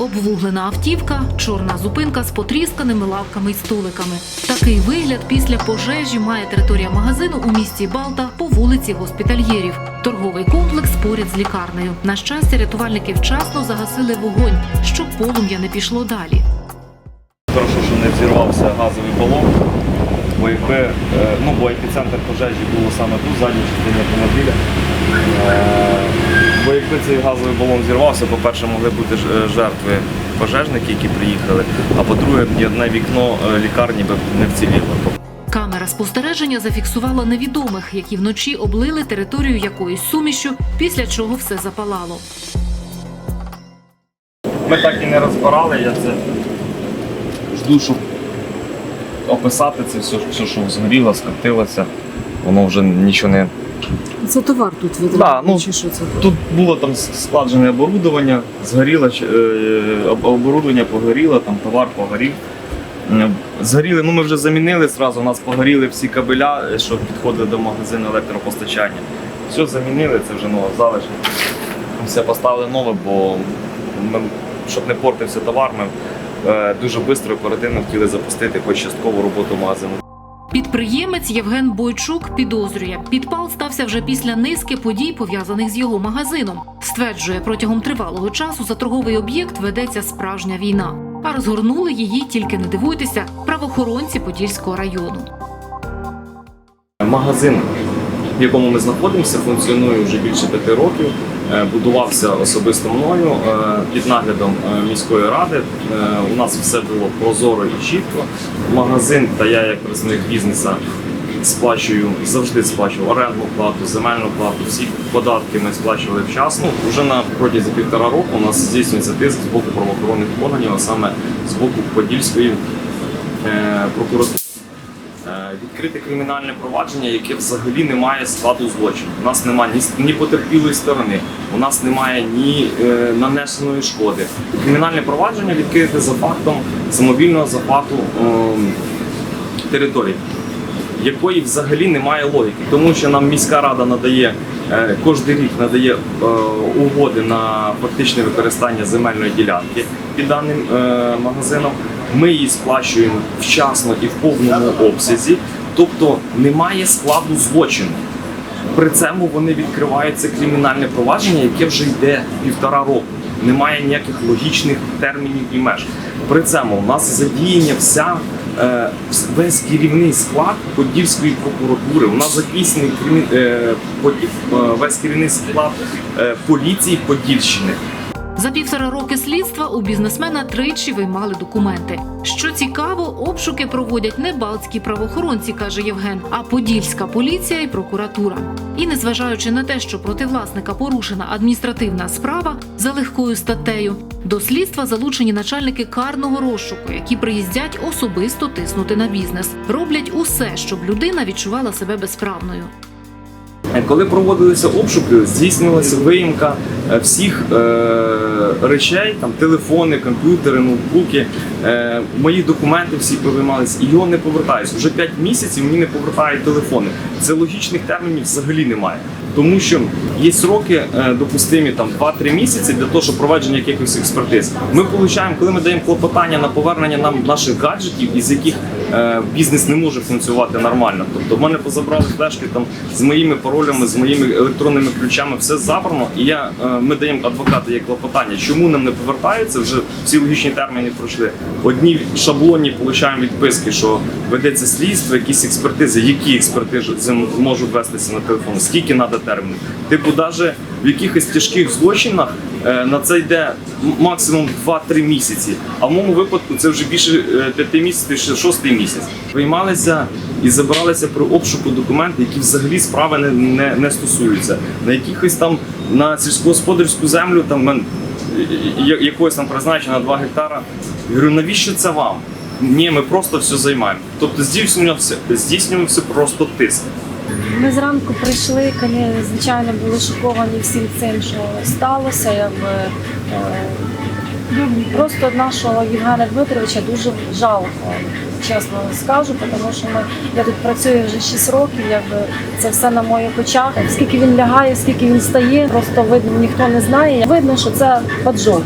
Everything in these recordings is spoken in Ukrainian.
Обвуглена автівка, чорна зупинка з потрісканими лавками й столиками. Такий вигляд після пожежі має територія магазину у місті Балта по вулиці Госпітальєрів. Торговий комплекс поряд з лікарнею. На щастя, рятувальники вчасно загасили вогонь, щоб полум'я не пішло далі. Хорошо, що не взірвався газовий балон, бо якби, е, ну, бо епіцентр пожежі було саме тут, задній частині автомобіля. Якби цей газовий балон зірвався, по-перше, могли бути е, жертви пожежники, які приїхали, а по-друге, ні одне вікно е, лікарні би не вціліло. Камера спостереження зафіксувала невідомих, які вночі облили територію якоюсь сумішю, після чого все запалало. Ми так і не розбирали, я це жду, щоб описати це все, все що згоріло, скотилося, воно вже нічого не Це товар тут Да, відразу, ну, чи що це? Тут було там складене оборудовання, згоріло е, оборудовання погоріло, там товар погорів. Е, Згоріли, ну ми вже замінили зразу, у нас погоріли всі кабеля, е, що підходили до магазину електропостачання. Все замінили, це вже нове залишки. Все поставили нове, бо ми, щоб не портився товар, ми е, дуже швидко, оперативно хотіли запустити хоч часткову роботу магазину. Підприємець Євген Бойчук підозрює, підпал стався вже після низки подій, пов'язаних з його магазином. Стверджує, протягом тривалого часу за торговий об'єкт ведеться справжня війна. А розгорнули її, тільки не дивуйтеся, правоохоронці Подільського району. Магазин, в якому ми знаходимося, функціонує вже більше п'яти років. Е, Будувався особисто мною е, під наглядом е, міської ради. У нас все було прозоро і чітко. Магазин та я, як представник бізнесу, сплачую завжди сплачував орендну плату, земельну плату, всі податки ми сплачували вчасно. Уже на протязі півтора року у нас здійснюється тиск з боку правоохоронних органів, а саме з боку Подільської прокуратури. Е, Відкрите кримінальне провадження, яке взагалі не має складу злочину. У нас немає ні, ні потерпілої сторони, у нас немає ні е, нанесеної шкоди. Кримінальне провадження відкрите за фактом самовільного захвату ем, території, якої взагалі немає логіки, тому що нам міська рада надає е, кожен рік надає е, угоди на фактичне використання земельної ділянки під даним е, магазином. Ми її сплачуємо вчасно і в повному обсязі, тобто немає складу злочину. При цьому вони відкривають це кримінальне провадження, яке вже йде півтора року. Немає ніяких логічних термінів і меж. При цьому у нас задіяння вся е, весь керівний склад Подільської прокуратури. У нас кримі- е, е, весь керівний склад поліції Подільщини. За півтора роки слідства у бізнесмена тричі виймали документи. Що цікаво, обшуки проводять не балтські правоохоронці, каже Євген, а подільська поліція і прокуратура. І незважаючи на те, що проти власника порушена адміністративна справа за легкою статтею, до слідства залучені начальники карного розшуку, які приїздять особисто тиснути на бізнес, роблять усе, щоб людина відчувала себе безправною. Коли проводилися обшуки, здійснювалася виїмка е, всіх е, речей, там телефони, комп'ютери, ноутбуки. Е, мої документи всі повиймалися, і його не повертають. Вже 5 місяців мені не повертають телефони. Це логічних термінів взагалі немає. Тому що є сроки е, допустимі там 2-3 місяці для того, щоб проведення якихось експертиз. Ми получаємо, коли ми даємо клопотання на повернення нам наших гаджетів, із яких е, бізнес не може функціонувати нормально. Тобто в мене позабрали флешки там з моїми паролями, з моїми електронними ключами, все забрано. І я е, ми даємо адвокату є клопотання, чому нам не повертаються. Вже всі логічні терміни пройшли. Одні шаблонні получаємо відписки, що ведеться слідство, якісь експертизи, які експертизи можуть вестися на телефон, скільки треба термінів. Типу, навіть в якихось тяжких злочинах е, на це йде максимум 2-3 місяці. А в моєму випадку це вже більше 5 місяців, ще 6 місяць. Виймалися і забиралися при обшуку документи, які взагалі справи не, не, не стосуються. На якихось там на сільськогосподарську землю там якогось там призначено на 2 гектара. Я говорю, навіщо це вам? Ні, ми просто все займаємо. Тобто здійснювався, здійснювався просто тиск. Ми зранку прийшли, коли, звичайно, були шоковані всім цим, що сталося. Якби, е, Просто нашого Євгена Дмитровича дуже жалко, чесно скажу, тому що ми, я тут працюю вже 6 років, якби це все на моїх очах. Скільки він лягає, скільки він стає, просто видно, ніхто не знає. Видно, що це поджог.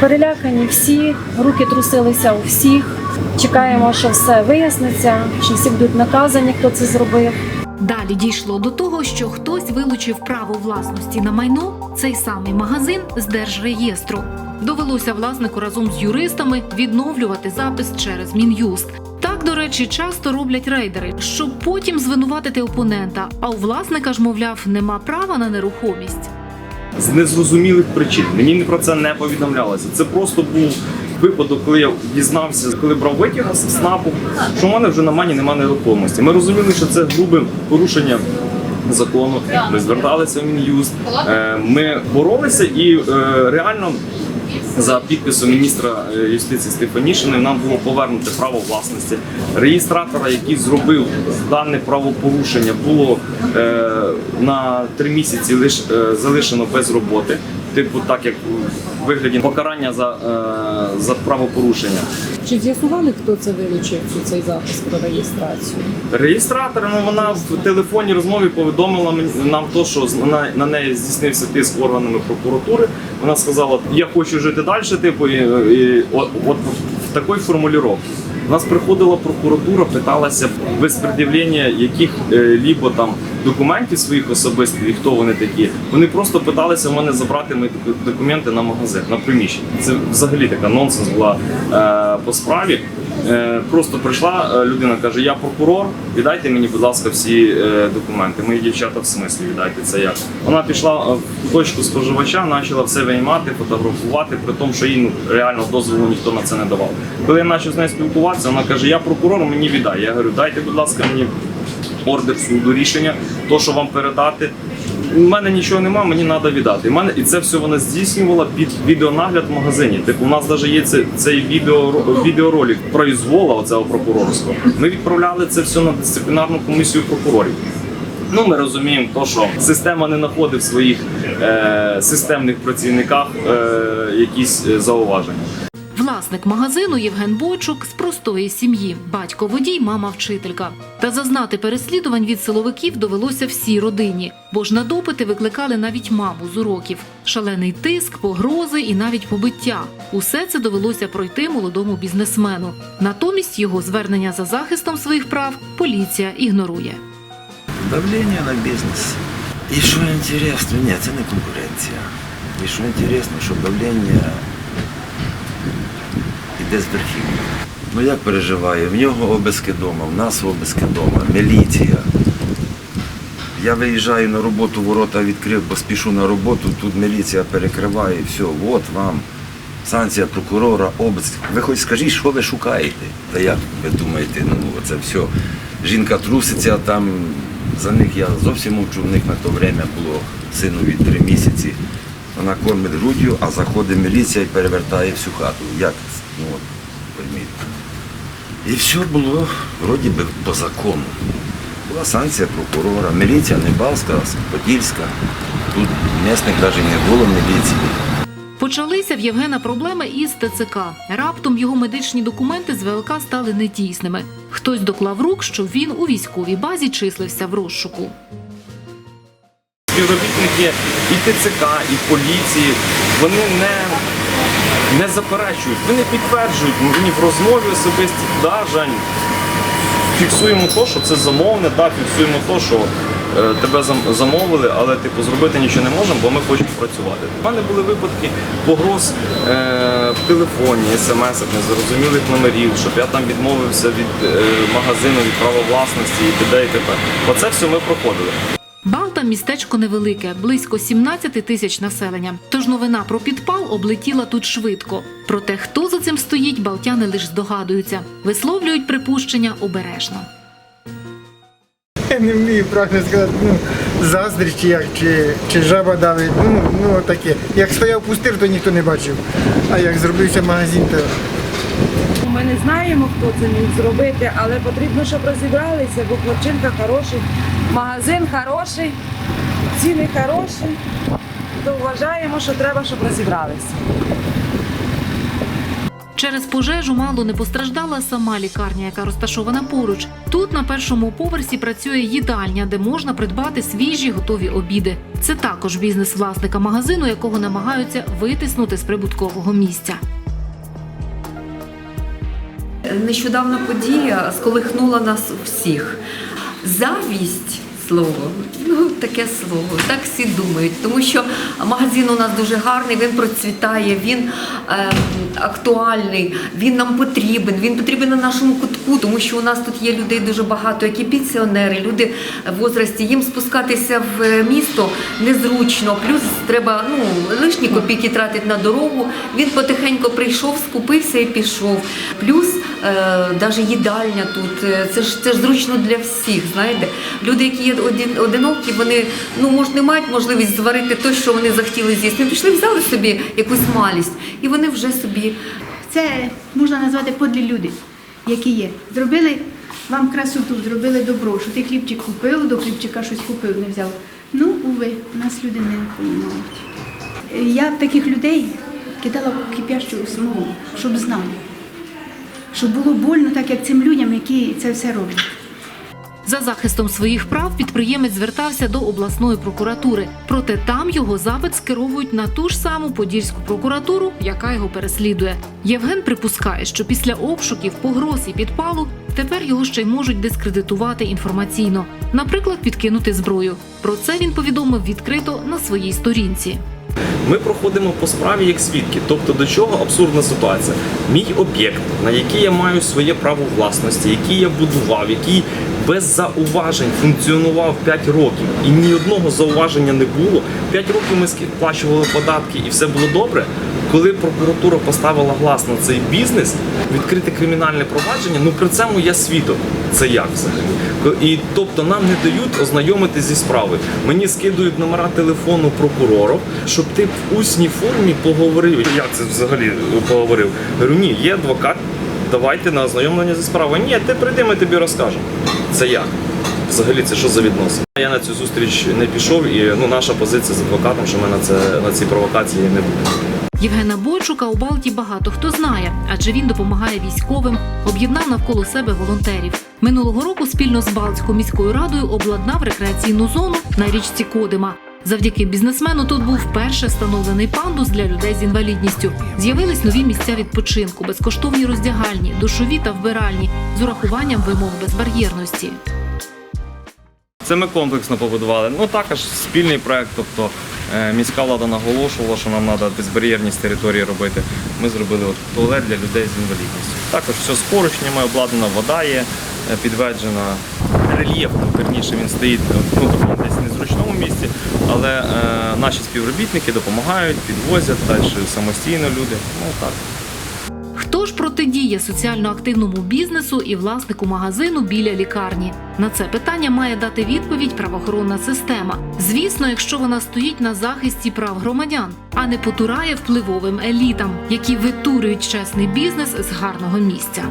Перелякані всі, руки трусилися у всіх. Чекаємо, що все виясниться, що всі будуть наказані, хто це зробив. Далі дійшло до того, що хтось вилучив право власності на майно, цей самий магазин з держреєстру. Довелося власнику разом з юристами відновлювати запис через мін'юст. Так, до речі, часто роблять рейдери, щоб потім звинуватити опонента. А у власника ж, мовляв, нема права на нерухомість. з незрозумілих причин. Мені про це не повідомлялося. Це просто був випадок, коли я дізнався, коли брав витяг з СНАПу, що в мене вже на мані немає нерухомості. Ми розуміли, що це грубе порушення. Закону ми зверталися в мін'юст. е, Ми боролися і е, реально за підписом міністра е, юстиції Стефанішини нам було повернуто право власності. Реєстратора, який зробив дане правопорушення, було на три місяці лиш е, залишено без роботи. Типу, так як у вигляді покарання за, е, за правопорушення. Чи з'ясували, хто це вилучив цю- цей запис про реєстрацію? Реєстратор, ну вона в телефонній розмові повідомила мені- нам то, що на, на неї здійснився тиск органами прокуратури. Вона сказала, я хочу жити далі, типу, і, і от, от в такій формулювання. Нас приходила прокуратура, питалася без пред'явлення яких е, там документів своїх особистих і хто вони такі. Вони просто питалися в мене забрати мої документи на магазин, на приміщення. Це взагалі така нонсенс була е, по справі. Е, просто прийшла е, людина, каже: Я прокурор, віддайте мені, будь ласка, всі е, документи. Мої дівчата в смислі віддайте це як. Вона пішла в точку споживача, почала все виймати, фотографувати, при тому, що їй ну, реально дозволу ніхто на це не давав. Коли я почав з нею спілкуватися, вона каже: Я прокурор, мені віддай. Я говорю, дайте, будь ласка, мені ордер суду, рішення, то, що вам передати. У мене нічого нема, мені треба віддати. І, мене, і це все вона здійснювала під відеонагляд в магазині. Типу, у нас навіть є цей, цей відео, відеоролик произвола оцього прокурорського. Ми відправляли це все на дисциплінарну комісію прокурорів. Ну, ми розуміємо, то, що система не знаходить в своїх е, системних працівниках е, якісь е, зауваження. Власник магазину Євген Бойчук з простої сім'ї, батько водій, мама вчителька. Та зазнати переслідувань від силовиків довелося всій родині, бо ж на допити викликали навіть маму з уроків. Шалений тиск, погрози і навіть побиття. Усе це довелося пройти молодому бізнесмену. Натомість його звернення за захистом своїх прав поліція ігнорує. Давлення на бізнес. І що інтересно, ні, це не конкуренція. І що інтересно, що давлення іде з. Ну як переживаю? В нього обиски вдома, в нас обиски вдома, міліція. Я виїжджаю на роботу, ворота відкрив, бо спішу на роботу, тут міліція перекриває, все, от вам. Санкція прокурора, обиск. Ви хоч скажіть, що ви шукаєте? Та як ви думаєте, ну це все. Жінка труситься, там за них я зовсім мовчу, в них на то время було синові три місяці. Вона кормить груддю, а заходить міліція і перевертає всю хату. Як? Ну от, пойміть. І все було вроді би по закону. Була санкція прокурора, міліція не Балська, а Подільська. Тут місних навіть не було міліції. Почалися в Євгена проблеми із ТЦК. Раптом його медичні документи з ВЛК стали недійсними. Хтось доклав рук, що він у військовій базі числився в розшуку. співробітники і ТЦК, і поліції, вони не, не заперечують, вони підтверджують мені в розмові особисті, да, Жень, фіксуємо то, що це замовне, да, фіксуємо то, що е, тебе замовили, але типу зробити нічого не можемо, бо ми хочемо працювати. У мене були випадки погроз е, в телефоні, смс-ах, незрозумілих номерів, щоб я там відмовився від е, магазину, від права власності і т.д. і т.п. Оце все ми проходили. Балта містечко невелике, близько 17 тисяч населення. Тож новина про підпал облетіла тут швидко. Проте хто за цим стоїть, балтяни лише здогадуються, висловлюють припущення обережно. Я не вмію правильно сказати, ну, заздрість чи як, чи, чи жаба давить, ну, ну таке. Як стояв пустир, то ніхто не бачив. А як зробився магазин, то Ми не знаємо, хто це міг зробити, але потрібно, щоб розібралися, бо хлопчинка хороший, магазин хороший, ціни хороші. То вважаємо, що треба, щоб розібралися. Через пожежу мало не постраждала сама лікарня, яка розташована поруч. Тут на першому поверсі працює їдальня, де можна придбати свіжі готові обіди. Це також бізнес власника магазину, якого намагаються витиснути з прибуткового місця. Нещодавна подія сколихнула нас всіх. Завість слово, ну таке слово, так всі думають, тому що магазин у нас дуже гарний, він процвітає, він ем, актуальний, він нам потрібен, він потрібен на нашому кутку, тому що у нас тут є людей дуже багато, які пенсіонери, люди в возрасті, їм спускатися в місто незручно, плюс треба ну, лишні копійки тратити на дорогу. Він потихеньку прийшов, скупився і пішов. Плюс навіть їдальня тут, е, це ж це ж зручно для всіх. Знаєте, люди, які є один, одинокі, вони ну може не мають можливість зварити те, що вони захотіли з'їсти. Пішли, взяли собі якусь малість, і вони вже собі Це можна назвати подлі люди, які є. Зробили вам красоту, зробили добро, що ти хлібчик купив, до хлібчика щось купив, не взяв. Ну, уви, нас люди не розуміють. Я таких людей кидала кипящу смогу, щоб знали. Щоб було больно, так як цим людям, які це все роблять. За захистом своїх прав підприємець звертався до обласної прокуратури. Проте там його запит скеровують на ту ж саму подільську прокуратуру, яка його переслідує. Євген припускає, що після обшуків, погроз і підпалу тепер його ще й можуть дискредитувати інформаційно, наприклад, підкинути зброю. Про це він повідомив відкрито на своїй сторінці. Ми проходимо по справі як свідки. Тобто до чого абсурдна ситуація? Мій об'єкт, на який я маю своє право власності, який я будував, який без зауважень функціонував 5 років, і ні одного зауваження не було. 5 років ми сплачували податки і все було добре. Коли прокуратура поставила глас на цей бізнес, відкрити кримінальне провадження, ну при цьому я свідок. Це як взагалі? І тобто нам не дають ознайомитись зі справою. Мені скидують номера телефону прокурорів, щоб ти в усній формі поговорив. Як це взагалі поговорив? Говорю, ні, є адвокат, давайте на ознайомлення зі справою. Ні, ти прийди, ми тобі розкажемо. Це як? Взагалі, це що за відносини? Я на цю зустріч не пішов, і ну наша позиція з адвокатом, що ми на це на ці провокації не будемо. Євгена Бойчука у Балті багато хто знає, адже він допомагає військовим, об'єднав навколо себе волонтерів. Минулого року спільно з Балтською міською радою обладнав рекреаційну зону на річці Кодима. Завдяки бізнесмену тут був вперше встановлений пандус для людей з інвалідністю. З'явились нові місця відпочинку, безкоштовні роздягальні, душові та вбиральні з урахуванням вимог безбар'єрності. Це ми комплексно побудували. Ну також спільний проект, тобто міська влада наголошувала, що нам треба безбар'єрність території робити. Ми зробили от туалет для людей з інвалідністю. Також все з поручнями, обладнана вода є е, підведжена. рельєф, верніше він стоїть ну, в незручному місці, але е, наші співробітники допомагають, підвозять далі самостійно люди. Ну так. Ж протидіє соціально активному бізнесу і власнику магазину біля лікарні? На це питання має дати відповідь правоохоронна система. Звісно, якщо вона стоїть на захисті прав громадян, а не потурає впливовим елітам, які витурюють чесний бізнес з гарного місця.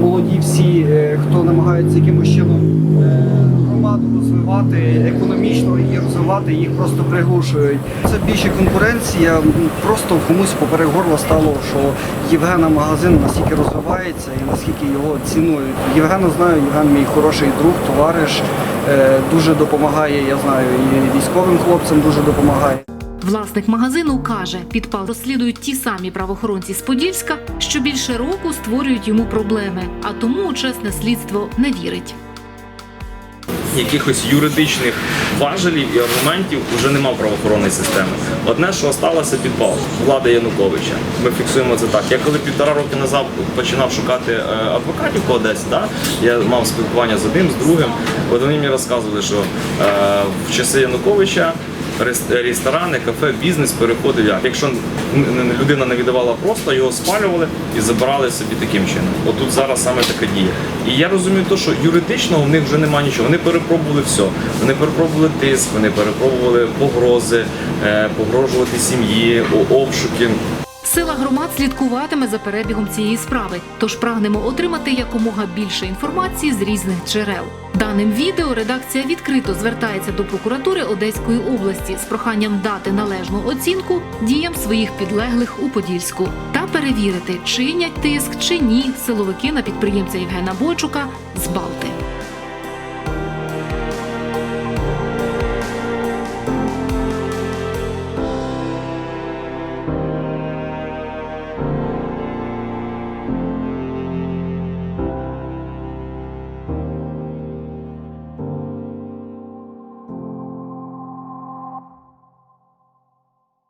Молоді всі, е, хто намагається якимось чином е, громаду розвивати, економічно її розвивати, їх просто приглушують. Це більше конкуренція. Просто комусь поперек горла стало, що Євгена магазин настільки розвивається і наскільки його цінують. Євгена знаю, Євген мій хороший друг, товариш, е, дуже допомагає. Я знаю, і військовим хлопцям дуже допомагає. Власник магазину каже, підпал розслідують ті самі правоохоронці з Подільська, що більше року створюють йому проблеми, а тому у чесне слідство не вірить. якихось юридичних важелів і аргументів вже нема в правоохоронної системи. Одне, що сталося підпал влада Януковича. Ми фіксуємо це так. Я коли півтора роки назад починав шукати е, адвокатів по Одесі, да? я мав спілкування з одним, з другим. От вони мені розказували, що е, в часи Януковича ресторани, кафе, бізнес переходив як. Якщо людина не віддавала просто, його спалювали і забирали собі таким чином. Отут зараз саме така дія. І я розумію, то, що юридично в них вже немає нічого. Вони перепробували все. Вони перепробували тиск, вони перепробували погрози, е, погрожувати сім'ї, обшуки. Сила громад слідкуватиме за перебігом цієї справи, тож прагнемо отримати якомога більше інформації з різних джерел. Даним відео редакція відкрито звертається до прокуратури Одеської області з проханням дати належну оцінку діям своїх підлеглих у Подільську та перевірити, чинять тиск чи ні силовики на підприємця Євгена Бойчука з Балти.